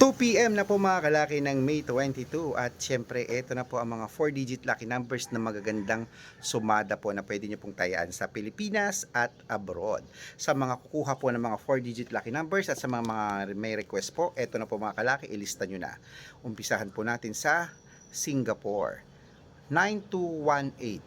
2pm na po mga kalaki ng May 22 at syempre ito na po ang mga 4-digit lucky numbers na magagandang sumada po na pwede nyo pong tayaan sa Pilipinas at abroad. Sa mga kukuha po ng mga 4-digit lucky numbers at sa mga, mga may request po, ito na po mga kalaki, ilista nyo na. Umpisahan po natin sa Singapore, 9218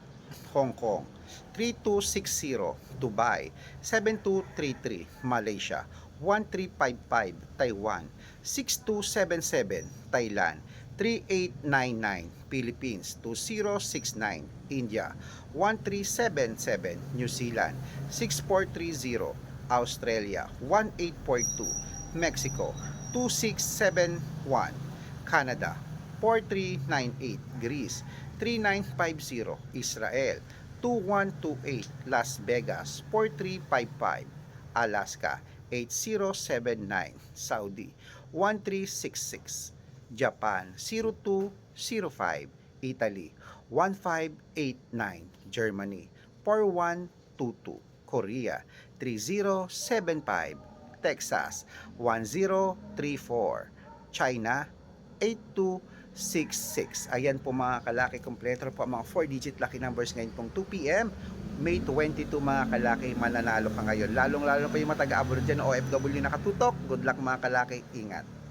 Hong Kong, 3260 Dubai, 7233 Malaysia, 1355 Taiwan, 6277 Thailand, 3899 Philippines, 2069 India, 1377 New Zealand, 6430 Australia, 1842 Mexico, 2671 Canada, 4398 Greece, 3950 Israel, 2128 Las Vegas, 4355 Alaska, 8079 Saudi, 1366 Japan, 0205 Italy, 1589 Germany, 4122 Korea, 3075 Texas, 1034 China, 8266. Ayan po mga kalaki, kompleto po mga 4-digit lucky numbers ngayon pong 2 p.m. May 22 mga kalaki, mananalo ka ngayon. Lalong-lalo pa yung mga taga-abroad dyan, OFW nakatutok. Good luck mga kalaki, ingat.